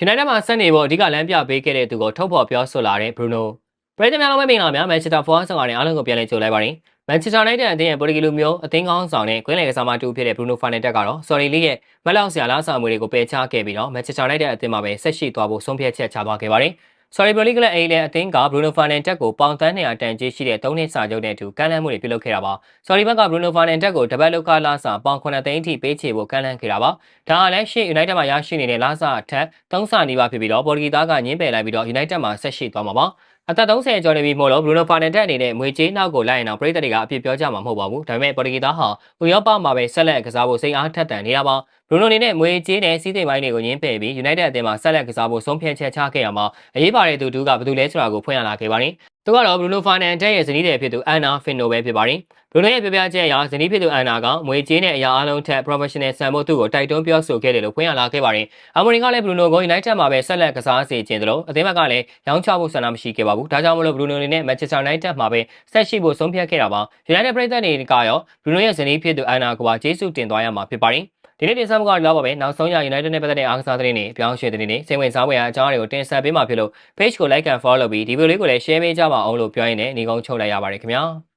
United မှာဆက်နေဖို့အဓိကလမ်းပြပေးခဲ့တဲ့သူကိုထုတ်ဖော်ပြောဆိုလာတဲ့ Bruno ပရိသတ်များလုံးပဲမင်္ဂလာများ Manchester Forward ဆောင်ကနေအားလုံးကိုပြန်လည်ကြိုလိုက်ပါတယ်။ Manchester United အသင်းရဲ့ပေါ်တူဂီလူမျိုးအသင်းကောင်းဆောင်နဲ့ကွင်းလယ်ကစားမတူဖြစ်တဲ့ Bruno Fernandes ကတော့ Sorry League ရဲ့မက်လောက်ဆရာလားဆောင်မှုတွေကိုပယ်ချခဲ့ပြီးတော့ Manchester United အသင်းမှာပဲဆက်ရှိသွားဖို့ဆုံးဖြတ်ချက်ချသွားခဲ့ပါတယ်။ Sorry Pro League ကလည်းအိမ်လည်းအသင်းက Bruno Fernandes ကိုပေါင်တန်း200တန်ကြေးရှိတဲ့3နှစ်စာချုပ်နဲ့အတူကမ်းလှမ်းမှုတွေပြုလုပ်ခဲ့တာပါ။ Sorry ဘက်က Bruno Fernandes ကိုတပတ်လောက်ကလာစာပေါင်9သိန်းထိပေးချေဖို့ကမ်းလှမ်းခဲ့တာပါ။ဒါကလည်းရှေ့ United မှာရရှိနေတဲ့လာစာအထက်3ဆနီးပါးဖြစ်ပြီးတော့ပေါ်တူဂီသားကညင်းပယ်လိုက်ပြီးတော့ United မှာဆက်ရှိသွားမှာပါ။ အသက်30ကျော်နေပြီမို့လို့ Bruno Fernandes အနေနဲ့ငွေကြေးနောက်ကိုလိုက်ရင်တော့ပြည်သက်တွေကအပြစ်ပြောကြမှာမဟုတ်ပါဘူး။ဒါပေမဲ့ပေါ်တူဂီသားဟာဥရောပမှာပဲဆက်လက်ကစားဖို့စိတ်အားထက်သန်နေတာပါ။ Bruno အနေနဲ့ငွေကြေးနဲ့စီးစိမ်ပိုင်းတွေကိုညှင်းပယ်ပြီး United အသင်းမှာဆက်လက်ကစားဖို့ဆုံးဖြတ်ချက်ချခဲ့ရမှာအရေးပါတဲ့သူတူကဘယ်သူလဲဆိုတာကိုဖွင့်ရလာခဲ့ပါတယ်။ သူကတော့ Bruno Fernandes ရဲ့ဇနီးတယ်ဖြစ်သူ Anna Fino ပဲဖြစ်ပါတယ်။ Bruno ရဲ့ပြောပြချက်အရဇနီးဖြစ်သူ Anna ကငွေကြေးနဲ့အရာအလုံးထက် professional ဆန်ဖို့သူ့ကိုတိုက်တွန်းပြောဆိုခဲ့တယ်လို့ဖွင့်ရလာခဲ့ပါတယ်။ Amorim ကလည်း Bruno ကို United မှာပဲဆက်လက်ကစားစေချင်တယ်လို့အသင်းဘက်ကလည်းရောင်းချဖို့ဆန္ဒမရှိခဲ့ပါဘူး။ဒါကြောင့်မလို့ Bruno အနေနဲ့ Manchester United မှာပဲဆက်ရှိဖို့ဆုံးဖြတ်ခဲ့တာပါ။ United ပြည်သက်တွေကရော Bruno ရဲ့ဇနီးဖြစ်သူ Anna ကိုပါကျေးဇူးတင်သွားရမှာဖြစ်ပါတယ်။ ဒီနေ့တင်ဆက်မှုကတော့ဒီလောက်ပါပဲနောက်ဆုံးရ United နဲ့ပတ်သက်တဲ့အားကစားသတင်းတွေအပြောင်းအရွှေ့သတင်းတွေစိတ်ဝင်စားဖွယ်အကြောင်းတွေကိုတင်ဆက်ပေးမှာဖြစ်လို့ page ကို like and follow လုပ်ပြီးဒီဗီဒီယိုလေးကိုလည်း share ပေးကြပါအောင်လို့ပြောရင်းနဲ့ညီကုန်းချုပ်လိုက်ရပါတယ်ခင်ဗျာ။